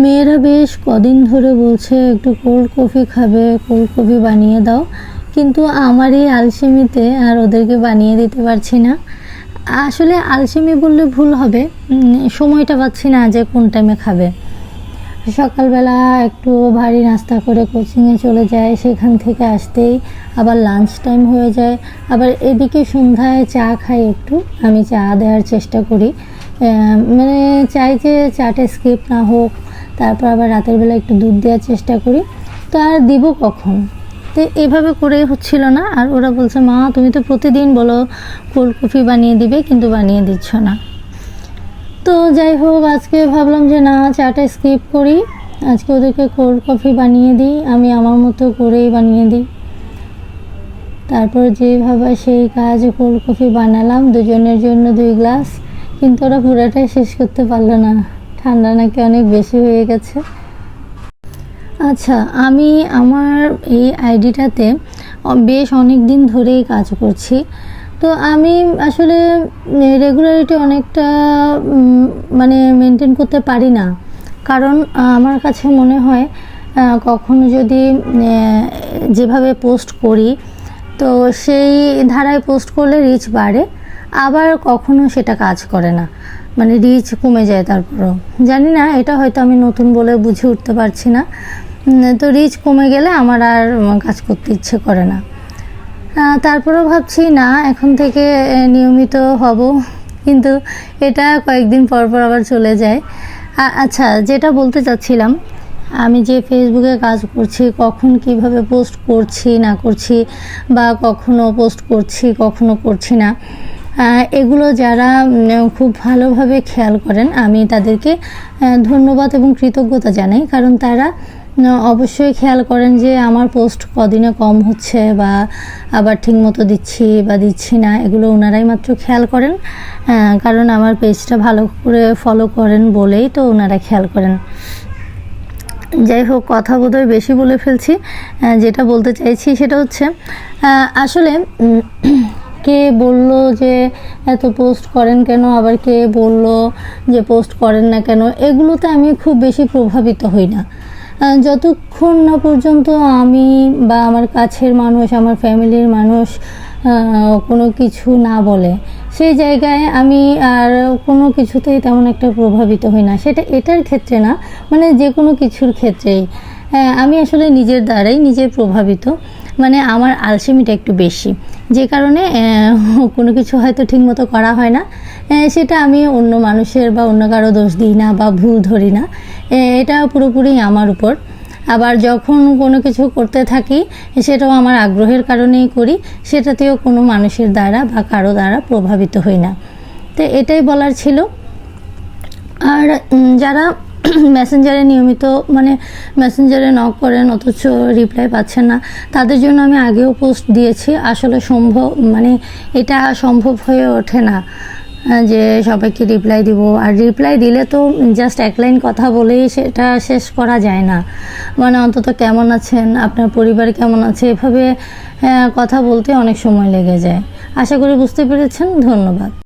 মেয়েরা বেশ কদিন ধরে বলছে, একটু কোল্ড কফি খাবে কোল্ড কফি বানিয়ে দাও। কিন্তু আমার এই আলসেমিতে আর ওদেরকে বানিয়ে দিতে পারছি না। আসলে আলসেমি বললে ভুল হবে। সময়টা পাচ্ছি না যে কোন টাইমে খাবে। সকালবেলা একটু ভারী নাস্তা করে কোচিংয়ে চলে যায়, সেখান থেকে আসতেই আবার লাঞ্চ টাইম হয়ে যায়। আবার এদিকে সন্ধ্যায় চা খাই একটু, আমি চা দেওয়ার চেষ্টা করি। মানে চাই যে চাটা স্কিপ না হোক তারপর আবার রাতের বেলা একটু দুধ দেওয়ার চেষ্টা করি। তো আর দিব কখন? তো এভাবে করেই হচ্ছিল না। আর ওরা বলছে, মা, তুমি তো প্রতিদিন বলো কোল্ড কফি বানিয়ে দিবে কিন্তু বানিয়ে দিচ্ছ না। তো যাই হোক, আজকে ভাবলাম যে না, চাটা স্কিপ করি। আজকে ওদেরকে কোল্ড কফি বানিয়ে দিই, আমি আমার মতো করেই বানিয়ে দিই। তারপর যেভাবে সেই কাজ কোল্ড কফি বানালাম দুজনের জন্য দুই গ্লাস। কিন্তু ওরা পুরোটাই শেষ করতে পারল না। ঠান্ডা নাকি অনেক বেশি হয়ে গেছে। আচ্ছা আমি আমার এই আইডিটাতে বেশ অনেক দিন ধরেই কাজ করছি। তো আমি আসলে রেগুলারিটি অনেকটা মানে মেনটেন করতে পারি না। কারণ আমার কাছে মনে হয় কখনো যদি যেভাবে পোস্ট করি, তো সেই ধারায় পোস্ট করলে রিচ বাড়ে। আবার কখনো সেটা কাজ করে না। মানে রিচ কমে যায় তারপরও। জানি না, এটা হয়তো আমি নতুন বলে বুঝে উঠতে পারছি না। তো রিচ কমে গেলে আমার আর কাজ করতে ইচ্ছে করে না। তারপরেও ভাবছি, না, এখন থেকে নিয়মিত হব। কিন্তু এটা কয়েকদিন পর পর আবার চলে যায়। আচ্ছা যেটা বলতে চাচ্ছিলাম, আমি যে ফেসবুকে কাজ করছি, কখন কীভাবে পোস্ট করছি, না করছি, বা কখনো পোস্ট করছি, কখনো করছি না এগুলো যারা খুব ভালোভাবে খেয়াল করেন, আমি তাদেরকে ধন্যবাদ এবং কৃতজ্ঞতা জানাই। কারণ তারা অবশ্যই খেয়াল করেন যে আমার পোস্ট কদিনে কম হচ্ছে বা আবার ঠিক মতো দিচ্ছি বা দিচ্ছি না, এগুলো ওনারাই মাত্র খেয়াল করেন। কারণ আমার পেজটা ভালো করে ফলো করেন বলেই তো ওনারা খেয়াল করেন। যাই হোক, কথা বোধহয় বেশি বলে ফেলছি। যেটা বলতে চাইছি সেটা হচ্ছে আসলে কে বলল যে এত পোস্ট করেন কেন? আবার কে বলল যে পোস্ট করেন না কেন? এগুলোতে আমি খুব বেশি প্রভাবিত হই না। যতক্ষণ না পর্যন্ত আমি বা আমার কাছের মানুষ, আমার ফ্যামিলির মানুষ কোনো কিছু না বলে, সেই জায়গায় আমি আর কোনো কিছুতেই তেমন একটা প্রভাবিত হই না। সেটা এটার ক্ষেত্রে না মানে যে কোনো কিছুর ক্ষেত্রেই। আমি আসলে নিজের দ্বারাই নিজে প্রভাবিত। মানে আমার আলসেমিটা একটু বেশি। যে কারণে কোনো কিছু হয়তো ঠিকমতো করা হয় না। সেটা আমি অন্য মানুষের বা অন্য কারও দোষ দিই না বা ভুল ধরি না। এটা পুরোপুরি আমার উপর। আবার যখন কোনো কিছু করতে থাকি, সেটাও আমার আগ্রহের কারণেই করি, সেটাতেও কোনো মানুষের দ্বারা বা কারও দ্বারা প্রভাবিত হই না। তো এটাই বলার ছিল। আর যারা মেসেঞ্জারে নিয়মিত মানে মেসেঞ্জারে নক করেন, অথচ রিপ্লাই পাচ্ছেন না। তাদের জন্য আমি আগেও পোস্ট দিয়েছি। আসলে সম্ভব মানে এটা সম্ভব হয়ে ওঠে না যে সবাইকে রিপ্লাই দিব। আর রিপ্লাই দিলে তো জাস্ট এক লাইন কথা বলেই সেটা শেষ করা যায় না। মানে অন্তত কেমন আছেন? আপনার পরিবার কেমন আছে? এভাবে কথা বলতে অনেক সময় লেগে যায়। আশা করি বুঝতে পেরেছেন। ধন্যবাদ।